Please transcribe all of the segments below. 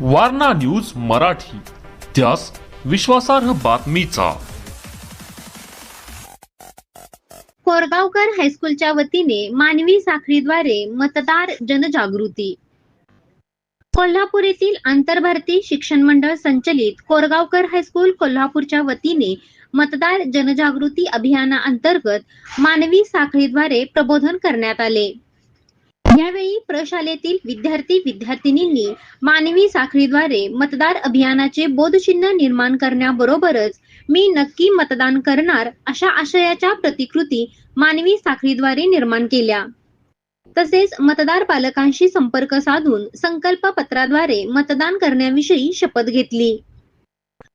Warna news Marathi. त्यास विश्वासार्ह बातमीचा. कोरगावकर हायस्कूलच्या वतीने मानवी साखळीद्वारे मतदार जनजागृती. कोल्हापूर येथील आंतरभारती शिक्षण मंडळ संचलित कोरगावकर हायस्कूल कोल्हापूरच्या वतीने मतदार जनजागृती अभियाना अंतर्गत मानवी साखळीद्वारे प्रबोधन करण्यात आले. यावेळी प्रशालेतील विद्यार्थी विद्यार्थिनींनी मानवी साखळीद्वारे मतदार अभियानाचे बोधचिन्ह निर्माण करण्याबरोबरच मी नक्की मतदान करणार अशा आशयाच्या प्रतिकृती मानवी साखळीद्वारे निर्माण केल्या. तसेच मतदार पालकांशी संपर्क साधून संकल्प पत्राद्वारे मतदान करण्याविषयी शपथ घेतली.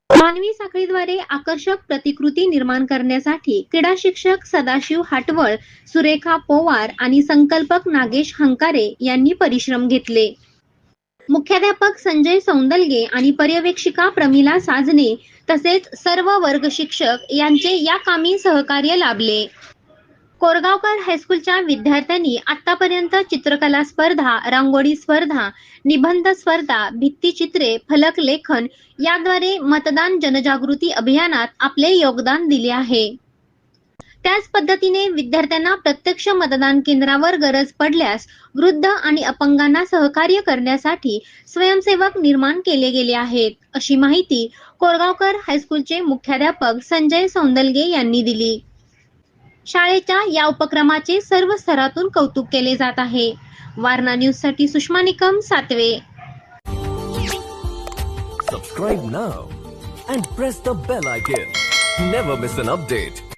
मानवी साखळीद्वारे आकर्षक प्रतिकृती निर्माण करण्यासाठी क्रीडा शिक्षक सदाशिव हाटवळ सुरेखा पोवार आणि संकल्पक नागेश हंकारे यांनी परिश्रम घेतले. मुख्याध्यापक संजय सौंदलगे आणि पर्यवेक्षिका प्रमिला साजने तसेच सर्व वर्ग शिक्षक यांचे या कामी सहकार्य लाभले. कोरगावकर हायस्कूलच्या विद्यार्थ्यांनी आतापर्यंत चित्रकला स्पर्धा रांगोळी स्पर्धा निबंध स्पर्धा भित्तिचित्रे फलक लेखन याद्वारे मतदान जनजागृती अभियानात आपले योगदान दिले आहे. त्याच पद्धतीने विद्यार्थ्यांना प्रत्यक्ष मतदान केंद्रावर गरज पडल्यास वृद्ध आणि अपंगांना सहकार्य करण्यासाठी स्वयंसेवक निर्माण केले गेले आहेत अशी माहिती कोरगावकर हायस्कूलचे मुख्याध्यापक संजय सौंदलगे यांनी दिली. शाळेच्या या उपक्रमाचे सर्व स्तरातून कौतुक केले जात आहे. वारणा न्यूजसाठी सुषमा निकम सातवे. सबस्क्राईब ना and press the bell icon never miss an update